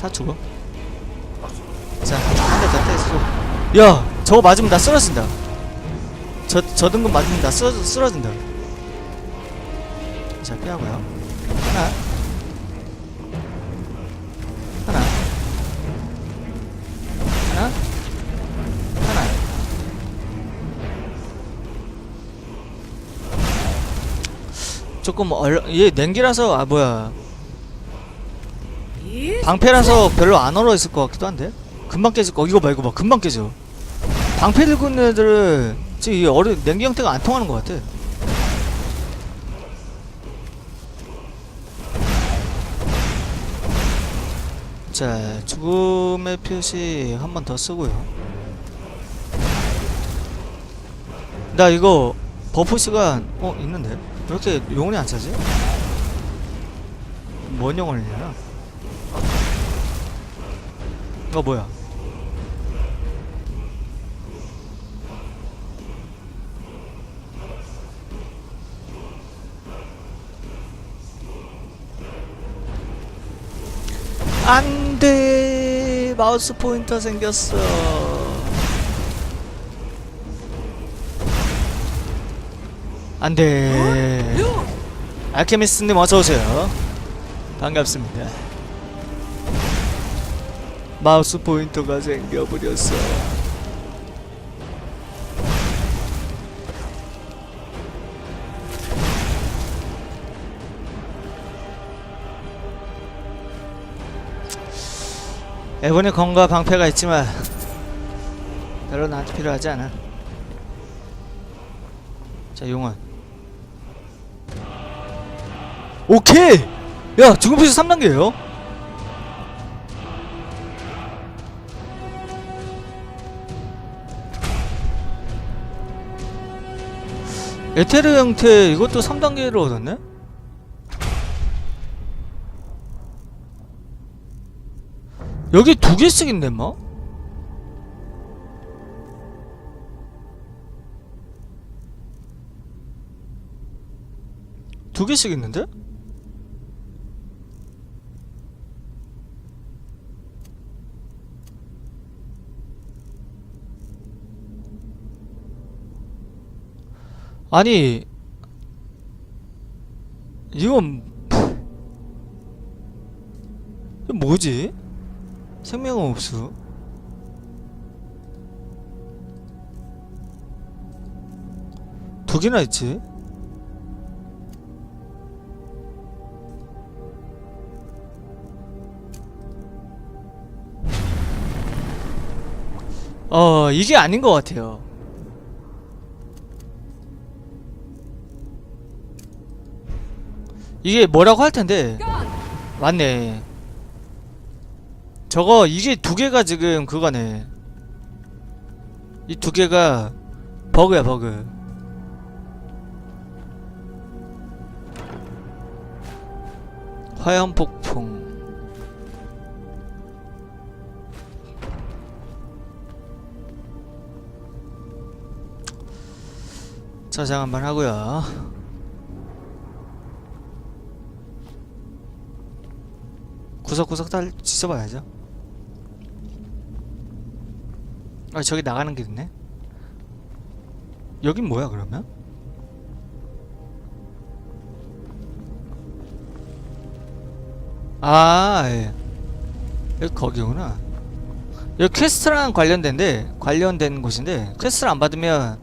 다 죽어. 자, 한 대 더 때리고. 야, 저거 맞으면 나 쓰러진다. 저, 저 등급 맞으면 나 쓰러, 쓰러진다. 자, 피하고요. 하나. 하나. 하나. 하나. 조금 얼, 얘 냉기라서, 아, 뭐야. 방패라서 별로 안 얼어 있을 것 같기도 한데? 금방 깨질 거 이거 봐 이거 봐. 금방 깨져. 방패 들고 있는 애들은 지금 이 얼어 냉기 형태가 안 통하는 것 같아. 자 죽음의 표시 한 번 더 쓰고요. 나 이거 버프 시간 어 있는데? 왜 이렇게 용원이 안 차지? 뭔 영혼이냐 이거 뭐야? 안돼 마우스 포인터 생겼어. 안돼. 알케미스님 어서 오세요. 반갑습니다. 마우스 포인터가 생겨버렸어. 에본의 검과 방패가 있지만 별로 나한테 필요하지 않아. 자 용원. 오케이. 야 죽음 표시 3단계예요. 에테르 형태 이것도 3단계로 얻었네? 여기 두 개씩 있네 뭐? 두 개씩 있는데? 아니 이건 뭐지? 생명은 없어. 두 개나 있지? 어 이게 아닌 것 같아요. 이게 뭐라고 할 텐데? 맞네. 저거 이게 두 개가 지금 그거네. 이 두 개가 버그야 버그. 화염 폭풍. 저장 한번 하고요 구석구석 다 씻어봐야죠. 아 저기 나가는 길 있네. 여긴 뭐야 그러면? 아 예. 여기 거기구나. 여기 퀘스트랑 관련된데 관련된 곳인데 퀘스트를 안 받으면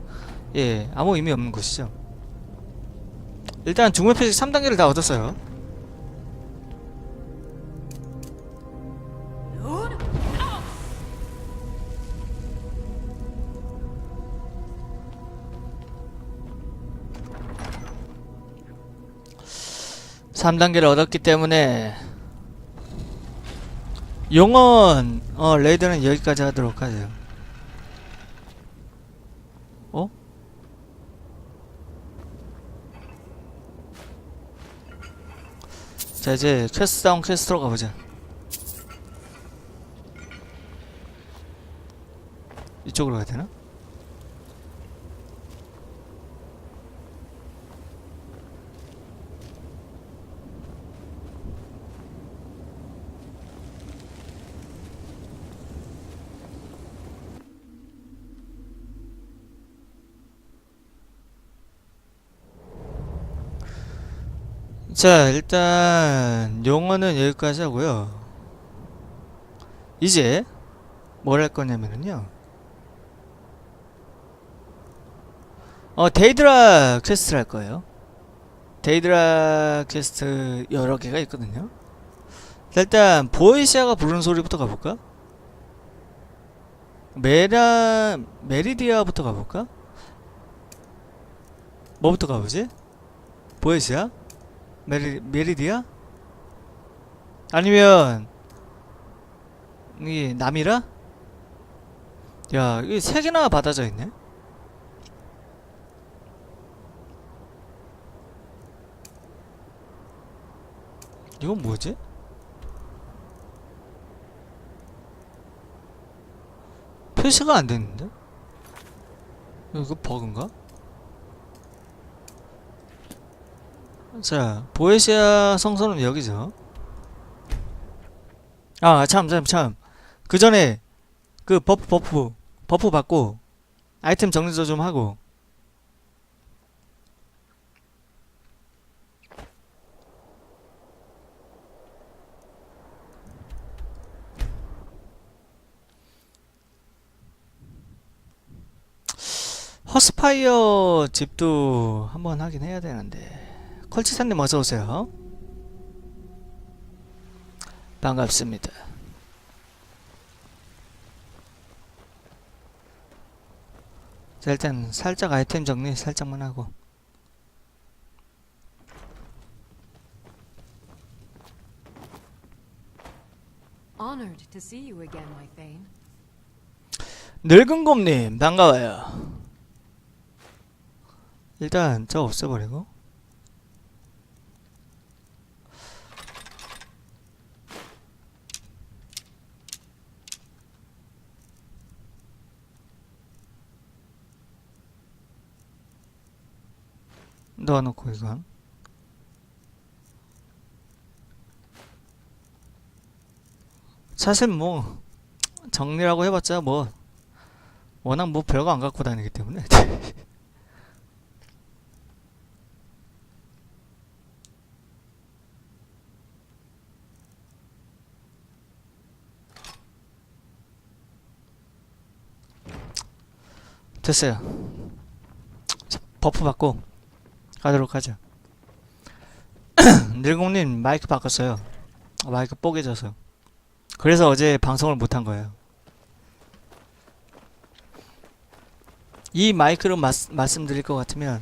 예 아무 의미 없는 곳이죠. 일단 중매 표시 3단계를 다 얻었어요. 삼단계를 얻었기 때문에 용언 어 레이드는 여기까지 하도록 하죠. 어? 자 이제 퀘스트 다운 퀘스트로 가보자. 이쪽으로 가야 되나? 자, 일단 용어는 여기까지 하고요. 이제 뭘 할 거냐면은요. 어, 데이드라 퀘스트를 할 거예요. 데이드라 퀘스트 여러 개가 있거든요. 자, 일단 보이시아가 부르는 소리부터 가볼까? 메라 메리디아부터 가볼까? 뭐부터 가보지? 보이시아? 메리 메리디아? 아니면 이 남이라? 야, 이게 세 개나 받아져 있네. 이건 뭐지? 표시가 안 되는데? 이거 버그인가? 자, 보에시아 성소는 여기죠. 아, 참, 참, 참. 그 전에 그 버프, 버프, 버프 받고 아이템 정리도 좀 하고. 허스파이어 집도 한번 하긴 해야 되는데. 컬치사님 어서 오세요. 반갑습니다. 자, 일단 살짝 아이템 정리 살짝만 하고. Honored to see you again, my Thane. 늙은 곰님 반가워요. 일단 저 없애버리고. 넣어놓고 이건 사실 뭐 정리라고 해봤자 뭐 워낙 뭐 별거 안 갖고 다니기 때문에. 됐어요. 자, 버프 받고 가도록 하죠. 늙은님 마이크 바꿨어요. 마이크 뽀개져서 그래서 어제 방송을 못한 거예요. 이 마이크로 말, 말씀드릴 것 같으면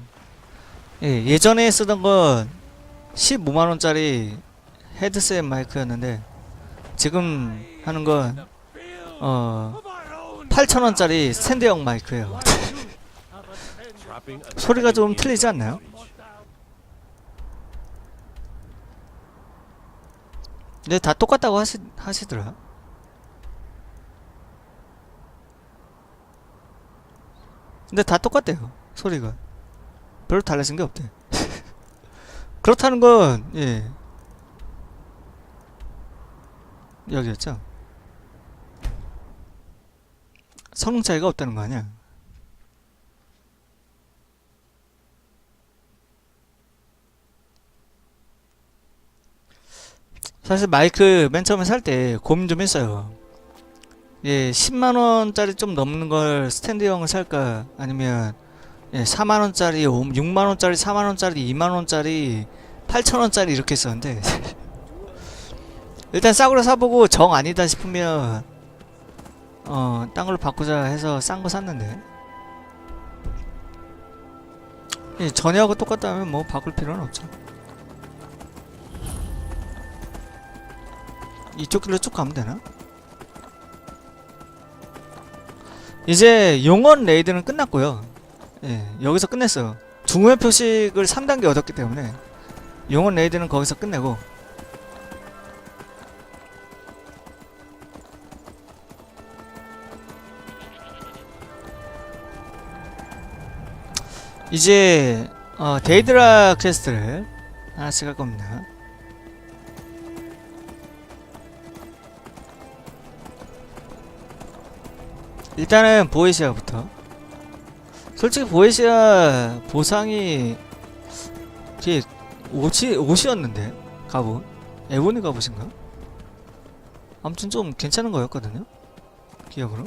예, 예전에 쓰던 건 15만원짜리 헤드셋 마이크였는데 지금 하는 건 어, 8천원짜리 스탠드형 마이크예요. 소리가 좀 틀리지 않나요? 근데 다 똑같다고 하시, 하시더라. 근데 다 똑같대요 소리가. 별로 달라진 게 없대. 그렇다는 건 예. 여기였죠? 성능 차이가 없다는 거 아니야 사실 마이크 맨 처음에 살 때 고민 좀 했어요 예, 10만원짜리 좀 넘는 걸 스탠드형을 살까? 아니면, 예, 4만원짜리, 6만원짜리, 4만원짜리, 2만원짜리, 8천원짜리 이렇게 했었는데, 일단 싸구려 사보고 정 아니다 싶으면, 어, 딴 걸로 바꾸자 해서 싼 거 샀는데, 예, 전에하고 똑같다면 뭐 바꿀 필요는 없죠. 이쪽 길로 쭉 가면 되나? 이제 용원 레이드는 끝났고요. 예, 여기서 끝냈어요. 중후의 표식을 3단계 얻었기 때문에 용원 레이드는 거기서 끝내고 이제 어, 데이드라 퀘스트를 하나씩 할 겁니다. 일단은 보이시아부터 솔직히 보이시아 보상이 이게 옷이 옷이었는데 갑옷 에보니 갑옷인가? 아무튼 좀 괜찮은 거였거든요. 기억으로.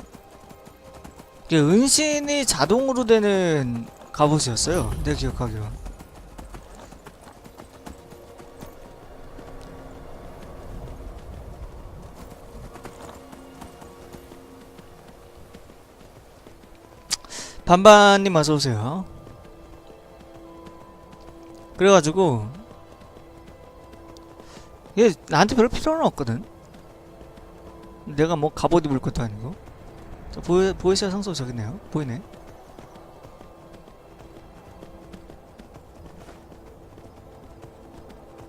이게 은신이 자동으로 되는 갑옷이었어요. 내 기억하기로. 반반님 어서 오세요. 그래가지고 이게 나한테 별로 필요는 없거든. 내가 뭐 갑옷 입을 것도 아니고. 자, 보이 보이시아 상소 저기 있네요. 보이네.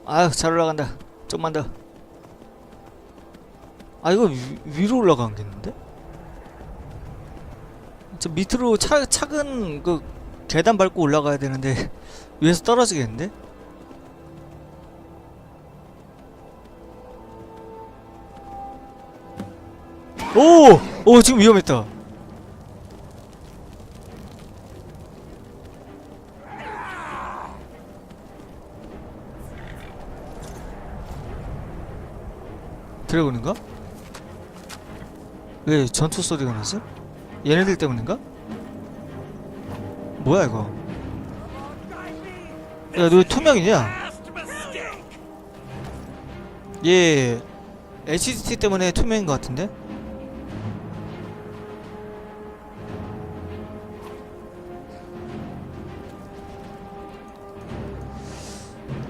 아유 잘 올라간다. 좀만 더. 아 이거 위, 위로 올라가겠는데? 저 밑으로 차, 차근 그 계단 밟고 올라가야 되는데 위에서 떨어지겠는데? 오! 오 지금 위험했다 드래곤인가? 왜 전투 소리가 났어? 얘네들 때문인가? 뭐야 이거 야너 투명이냐? 얘 HDT 때문에 투명인 것 같은데?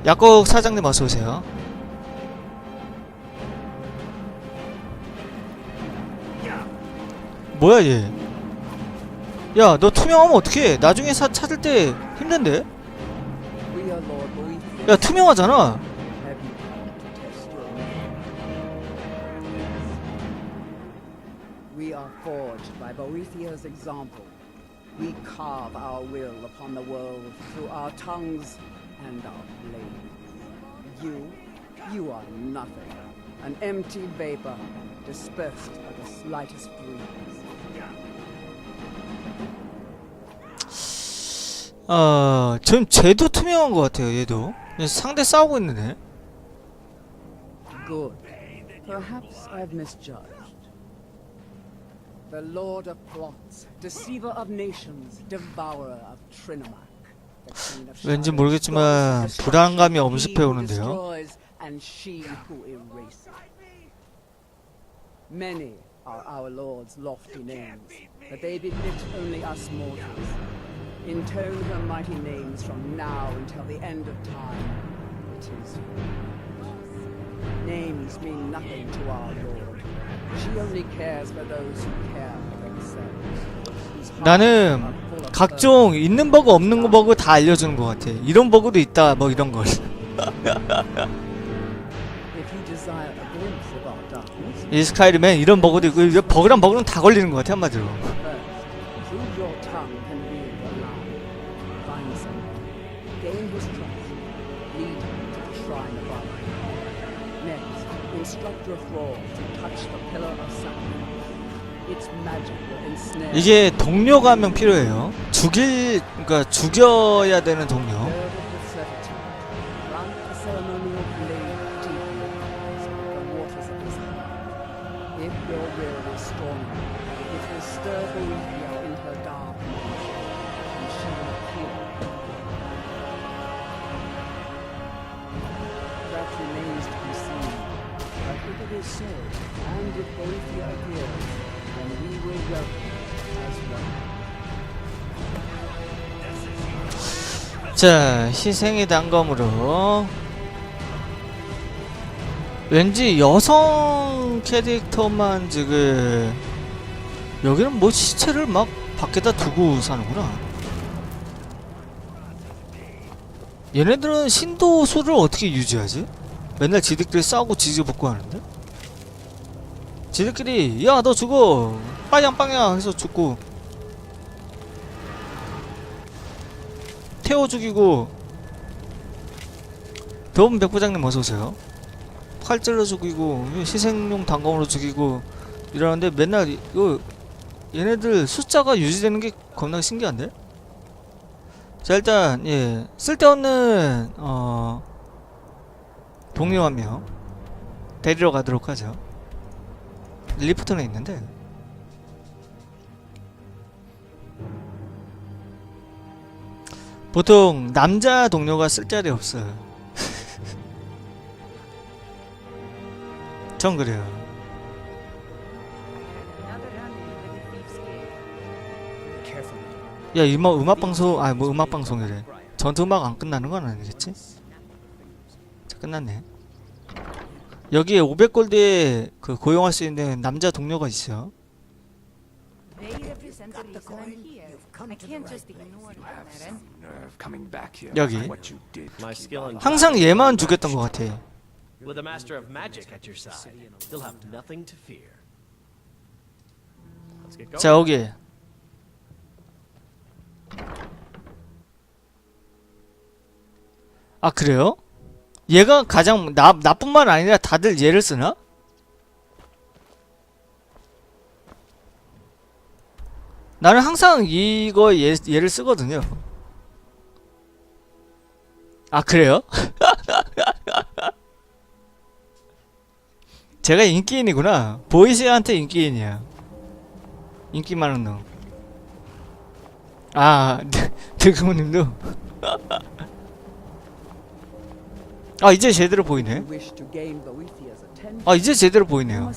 약국 사장님 어서 오세요. 뭐야 얘? 야, 너 투명하면 어떡해? 나중에 사 찾을 때 힘든데? 야, 투명하잖아. We are forged by Boethiah's example. We carve our will upon the world through our tongues and our blades. You, you are nothing. An empty vapor, dispersed by the slightest breeze. 어, 전 쟤도 투명한 것 같아요, 얘도. 상대 싸우고 있는데. Good. Perhaps I've misjudged. The Lord of Plots, Deceiver of Nations, Devourer of Trinomac. 왠지 모르겠지만 불안감이 엄습해 오는데요. Many are our Lord's lofty names, but they befit only us mortals. Intone her mighty names from now until the end of time. It is Names mean nothing to our Lord. She only cares for those who care for themselves. 나는 각종. 있는 버그 없는 거 버그 다 알려주는 것 같아. 이런 버그도 있다, 뭐 이런 걸. 이 스카이rim엔 이런 버그도 있고, 버그랑 버그는 다 걸리는 것 같아, 한마디로. Gain his trust, lead him to the shrine above. Next, instruct your thrall to touch the pillar of sacrifice. Its magic will ensnare. 이게 동료가 한 명 필요해요. 죽일, 그러니까 죽여야 되는 동료. Remains to be seen. But if it is so, and if Boethia appears, then we will welcome as one. 자, 희생의 단검으로. 왠지 여성 캐릭터만 지금 여기는 뭐 시체를 막 밖에다 두고 사는구나. 얘네들은 신도수를 어떻게 유지하지? 맨날 지들끼리 싸우고 지지볶고 하는데? 지들끼리 야 너 죽어. 빵양빵양 해서 죽고. 태워 죽이고. 더운 백부장님 어서오세요. 팔 찔러 죽이고 희생용 단검으로 죽이고 이러는데 맨날 이- 이거 얘네들 숫자가 유지되는 게 겁나 신기한데? 자 일단 예. 쓸데없는 어 동료 한 명 데리러 가도록 하죠. 리프트는 있는데 보통 남자 동료가 쓸 자리 없어요. 전 그래요. 야 음악 음악 방송 아 뭐 음악 방송이래. 전투 음악 안 끝나는 건 아니겠지? 자 끝났네. 여기에 500골드에 그 고용할 수 있는 남자 동료가 있어요. Here. 여기. 항상 얘만 죽였던 것 같아. with a master of magic at your side, you'll have nothing to fear. Let's get going. 자 여기 아 그래요? 얘가 가장 나 나뿐만 아니라 다들 얘를 쓰나? 나는 항상 이거 얘, 얘를 쓰거든요. 아 그래요? 제가 인기인이구나. 보이스한테 인기인이야. 인기 많은 놈. 아, 늙은님도. 아 이제 제대로 보이네. 아 이제 제대로 보이네요.